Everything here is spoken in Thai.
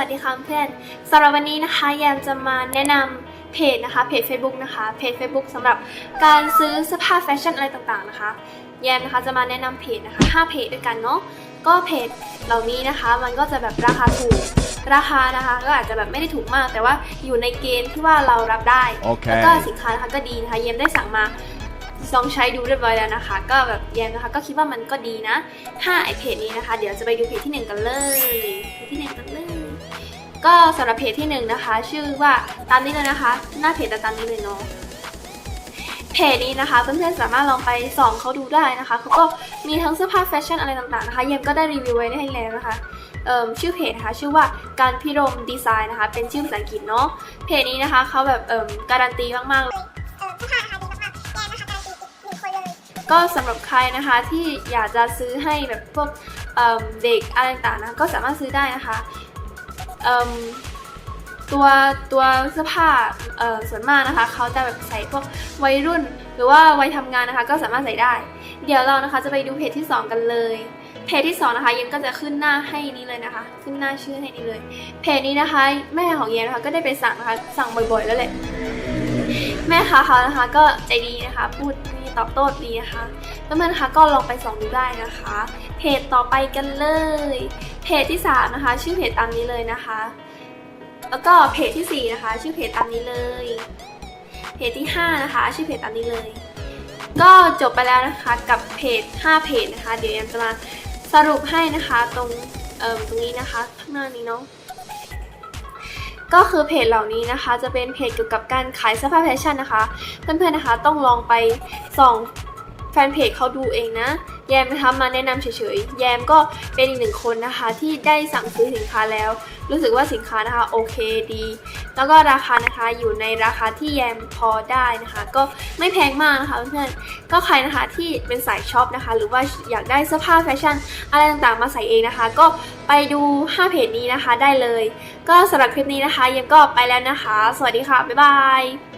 วัสดีค่ะเพื่อนสำหรับวันนี้นะคะแยมจะมาแนะนำเพจนะคะเพจ Facebook นะคะเพจ Facebook สำหรับการซื้อเสื้อผ้าแฟชั่นอะไรต่างๆนะคะแยมนะคะจะมาแนะนำเพจนะคะ5เพจด้วยกันเนาะก็เพจเหล่านี้นะคะ มันก็จะแบบราคาถูกราคานะคะก็อาจจะแบบไม่ได้ถูกมาก แต่ว่าอยู่ในเกณฑ์ที่ว่าเรารับได้แล้วก็ Okay. สินค้านะคะก็ดีนะคะเยมได้สั่งมาลองใช้ดูเรียบร้อยแล้วนะคะ ก็แบบเยมนะคะก็คิดว่ามันก็ดีนะห้าไอเพจนี้นะคะ เดี๋ยวจะไปดูเพจที่หนึ่งกันเลยเพจที่หนึ่งกันเลย ก็สำหรับเพจที่หนึ่งนะคะ ชื่อว่าตามนี้เลยนะคะ หน้าเพจจะตามนี้เลยเนาะเพจนี้นะคะเพื่อนๆสามารถลองไปส่องเขาดูได้นะคะเขาก็มีทั้งเสื้อผ้าแฟชั่นอะไรต่างๆนะคะเยมก็ได้รีวิวไว้ให้แล้วนะคะชื่อเพจนะคะชื่อว่าการพิรมดีไซน์นะคะ เป็นชื่อภาษาอังกฤษเนาะเพจนี้นะคะเขาแบบการันตีมากๆ ก็สำหรับใครนะคะที่อยากจะซื้อให้แบบพวกเด็กอะไรต่างๆนะก็สามารถซื้อได้นะคะ ตัวตัวเสื้อผ้าส่วนมากนะคะเขาจะแบบใส่พวกวัยรุ่น หรือว่าวัยทำงานนะคะ ก็สามารถใส่ได้ เดี๋ยวเรานะคะจะไปดูเพจที่ 2 กันเลยเพจที่2นะคะเย็นก็จะขึ้นหน้าให้นี้เลยนะคะ ขึ้นหน้าชื่อให้นี้เลยเพจนี้นะคะ แม่ของเย็นนะคะก็ได้ไปสั่งนะคะสั่งบ่อยๆแล้วแหละแม่ค้าเขานะคะก็ใจดีนะคะพูด ตอบโต้ดีนะคะเพื่อนๆนะคะก็ลองไปส่องดูได้นะคะ เพจต่อไปกันเลย เพจที่3นะคะ ชื่อเพจตามนี้เลยนะคะ แล้วก็เพจที่4นะคะ ชื่อเพจตามนี้เลย เพจที่ 5 นะคะ ชื่อเพจตามนี้เลย ก็จบไปแล้วนะคะกับเพจ 5 เพจนะคะ เดี๋ยวแอมจะมาสรุปให้นะคะตรงเอ่อตรงนี้นะคะ ข้างหน้านี้เนาะ ก็คือเพจเหล่านี้นะคะจะเป็นเพจเกี่ยวกับการขายเสื้อผ้าแฟชั่นนะคะ เพื่อนๆนะคะต้องลองไปส่องแฟนเพจเขาดูเองนะ แยมนะคะมาแนะนำเฉยๆ แยมก็เป็นอีกหนึ่งคนนะคะที่ได้สั่งซื้อสินค้าแล้ว รู้สึกว่าสินค้านะคะโอเคดี แล้วก็ราคานะคะอยู่ในราคาที่แยมพอได้นะคะ ก็ไม่แพงมากนะคะเพื่อนก็ใครนะคะที่เป็นสายช็อปนะคะ หรือว่าอยากได้เสื้อผ้าแฟชั่นอะไรต่างๆมาใส่เองนะคะ ก็ไปดู 5 เพจนี้นะคะได้เลย ก็สำหรับคลิปนี้นะคะเยมก็ไปแล้วนะคะ สวัสดีค่ะ บ๊ายบาย